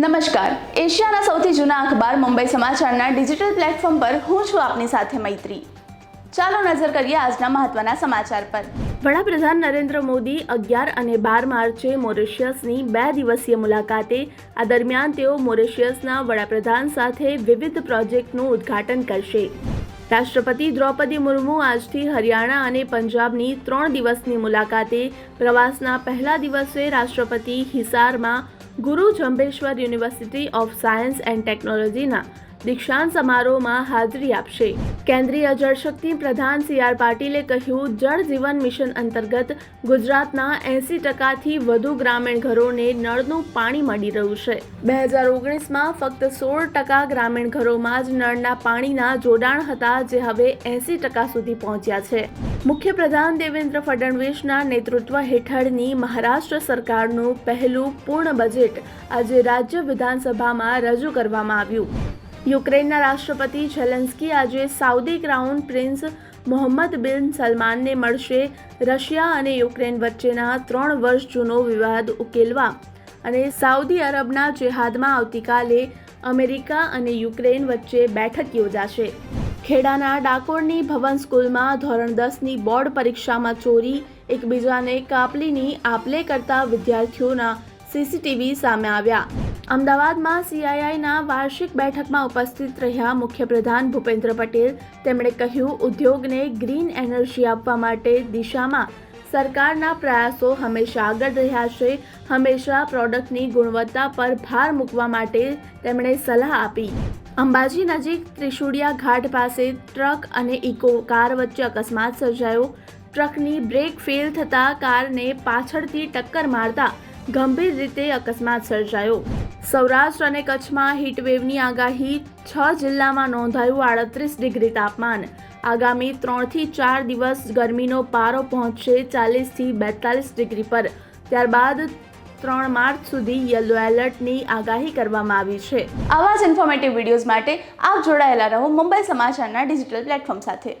નમસ્કાર. એશિયાના સૌથી જૂના અખબાર મુંબઈ સમાચારના ડિજિટલ પ્લેટફોર્મ પર હું છું આપની સાથે મૈત્રી. ચાલો નજર કરીએ આજના મહત્વના સમાચાર પર. વડાપ્રધાન નરેન્દ્ર મોદી અગિયાર અને બાર માર્ચે મોરિશિયસની બે દિવસીય મુલાકાતે, આ દરમિયાન તેઓ મોરિશિયસના વડાપ્રધાન સાથે વિવિધ પ્રોજેક્ટનું ઉદ્ઘાટન કરશે. રાષ્ટ્રપતિ દ્રૌપદી મુર્મુ આજથી હરિયાણા અને પંજાબની ત્રણ દિવસની મુલાકાતે, પ્રવાસના પહેલા દિવસે રાષ્ટ્રપતિ હિસારમાં Guru Jambheshwar university of science and ટેકનોલોજીના દીક્ષાંત સમારોહમાં હાજરી આપશે. કેન્દ્રીય જળશક્તિ પ્રધાન સી આર પાટીલે કહ્યું, જળ જીવન મિશન અંતર્ગત ગુજરાતના એંસી ટકાથી વધુ ગ્રામીણ ઘરોને નળનું પાણી મળી રહ્યું છે. બે હજાર ઓગણીસમાં ફક્ત સોળ ટકા ગ્રામીણ ઘરોમાં જ નળના પાણીના જોડાણ હતા, જે હવે એંસી ટકા સુધી પહોંચ્યા છે. મુખ્યપ્રધાન દેવેન્દ્ર ફડણવીસના નેતૃત્વ હેઠળની મહારાષ્ટ્ર સરકારનું પહેલું પૂર્ણ બજેટ આજે રાજ્ય વિધાનસભામાં રજૂ કરવામાં આવ્યું. યુક્રેનના રાષ્ટ્રપતિ ઝેલેન્સ્કી આજે સાઉદી ક્રાઉન પ્રિન્સ મોહમ્મદ બિન સલમાનને મળશે રશિયા અને યુક્રેન વચ્ચેના ત્રણ વર્ષ જૂનો વિવાદ ઉકેલવા અને સાઉદી અરબના જેહાદમાં આવતીકાલે અમેરિકા અને યુક્રેન વચ્ચે બેઠક યોજાશે. ખેડાના ડાકોરની ભવન સ્કૂલમાં ધોરણ દસની બોર્ડ પરીક્ષામાં ચોરી, એકબીજાને કાપલીની આપલે કરતા વિદ્યાર્થીઓના સીસીટીવી સામે આવ્યા. અમદાવાદમાં સીઆઈઆઈના વાર્ષિક બેઠકમાં ઉપસ્થિત રહ્યા મુખ્યપ્રધાન ભૂપેન્દ્ર પટેલ. તેમણે કહ્યું, ઉદ્યોગને ગ્રીન એનર્જી આપવા માટે દિશામાં સરકારના પ્રયાસો હંમેશા આગળ રહ્યા છે. હંમેશા પ્રોડક્ટની ગુણવત્તા પર ભાર મૂકવા માટે તેમણે સલાહ આપી. અંબાજી નજીક ત્રિશુડિયા ઘાટ પાસે ટ્રક અને ઇકો કાર વચ્ચે અકસ્માત સર્જાયો. ટ્રકની બ્રેક ફેલ થતાં કારને પાછળથી ટક્કર મારતા ગંભીર રીતે અકસ્માત સર્જાયો. સૌરાષ્ટ્ર અને કચ્છમાં હીટવેવની આગાહી છ જિલ્લામાં નોંધાયું આડત્રીસ ડિગ્રી તાપમાન. આગામી ત્રણથી ચાર દિવસ ગરમીનો પારો પહોંચશે ચાલીસથી બેતાલીસ ડિગ્રી પર. ત્યારબાદ ત્રણ માર્ચ સુધી યલો એલર્ટની આગાહી કરવામાં આવી છે. આવા જ ઇન્ફોર્મેટિવ વિડીયોઝ માટે આપ જોડાયેલા રહો મુંબઈ સમાચારના ડિજિટલ પ્લેટફોર્મ સાથે.